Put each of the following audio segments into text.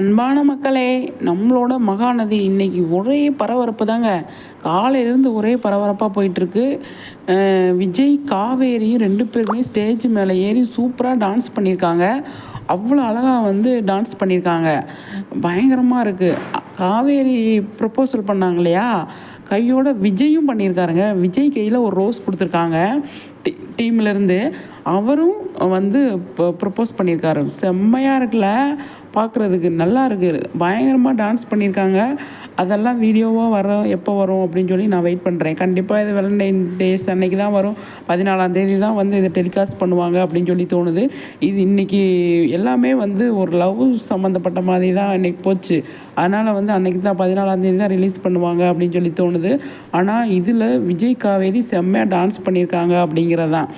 அன்பான மக்களே நம்மளோட மகாநதி இன்றைக்கி ஒரே பரபரப்பு தாங்க. காலையிலேருந்து ஒரே பரபரப்பாக போயிட்டுருக்கு. விஜய் காவேரியும் ரெண்டு பேருமே ஸ்டேஜ் மேலே ஏறி சூப்பராக டான்ஸ் பண்ணியிருக்காங்க. அவ்வளோ அழகாக வந்து டான்ஸ் பண்ணியிருக்காங்க. பயங்கரமாக இருக்குது காவேரி ப்ரப்போசல் பண்ணாங்க இல்லையா? கையோட விஜயும் பண்ணியிருக்காருங்க. விஜய் கையில் ஒரு ரோஸ் கொடுத்துருக்காங்க. டீ டீம்லேருந்து அவரும் வந்து ப்ரப்போஸ் பண்ணியிருக்காரு. செம்மையாக இருக்குல்ல? பார்க்குறதுக்கு நல்லா இருக்குது பயங்கரமாக டான்ஸ் பண்ணியிருக்காங்க அதெல்லாம் வீடியோவாக வரும். எப்போ வரும் அப்படின்னு சொல்லி நான் வெயிட் பண்ணுறேன் கண்டிப்பாக இது வெலண்டைன் டேஸ் அன்னைக்கு தான் வரும். பதினாலாம் தேதி தான் வந்து இதை டெலிகாஸ்ட் பண்ணுவாங்க அப்படின்னு சொல்லி தோணுது. இது இன்றைக்கி எல்லாமே வந்து ஒரு லவ் சம்மந்தப்பட்ட மாதிரி தான் இன்றைக்கி போச்சு. அதனால் வந்து அன்றைக்கி தான் பதினாலாம் தேதி தான் ரிலீஸ் பண்ணுவாங்க அப்படின்னு சொல்லி தோணுது. ஆனால் இதில் விஜய் காவேரி செம்மையாக டான்ஸ் பண்ணியிருக்காங்க அப்படிங்கிறதான்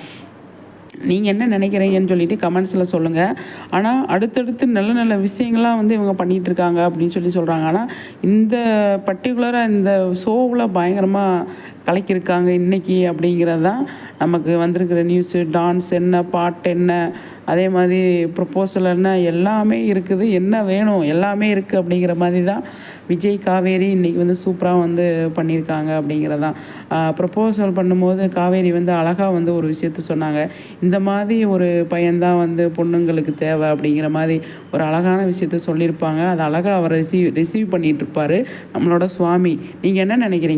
நீங்கள் என்ன நினைக்கிறீங்கன்னு சொல்லிட்டு கமெண்ட்ஸில் சொல்லுங்கள் ஆனால் அடுத்தடுத்து நல்ல நல்ல விஷயங்கள்லாம் வந்து இவங்க பண்ணிகிட்டு இருக்காங்க அப்படின்னு சொல்லி சொல்கிறாங்க ஆனால் இந்த பர்டிகுலராக இந்த ஷோவில் பயங்கரமாக கலக்கியிருக்காங்க இன்றைக்கி அப்படிங்கிறது தான் நமக்கு வந்திருக்கிற நியூஸு டான்ஸ் என்ன பாட்டு என்ன அதே மாதிரி ப்ரொப்போசல் எல்லாமே இருக்குது. என்ன வேணும்? எல்லாமே இருக்குது அப்படிங்கிற மாதிரி தான் விஜய் காவேரி இன்றைக்கி வந்து சூப்பராக வந்து பண்ணியிருக்காங்க அப்படிங்கிறதான். ப்ரொப்போசல் பண்ணும்போது காவேரி வந்து அழகாக வந்து ஒரு விஷயத்த சொன்னாங்க. இந்த மாதிரி ஒரு பையன்தான் வந்து பொண்ணுங்களுக்கு தேவை அப்படிங்கிற மாதிரி ஒரு அழகான விஷயத்த சொல்லியிருப்பாங்க. அது அழகாக அவர் ரிசீவ் ரிசீவ் பண்ணிகிட்ருப்பார் நம்மளோட சுவாமி. நீங்கள் என்ன நினைக்கிறீங்க?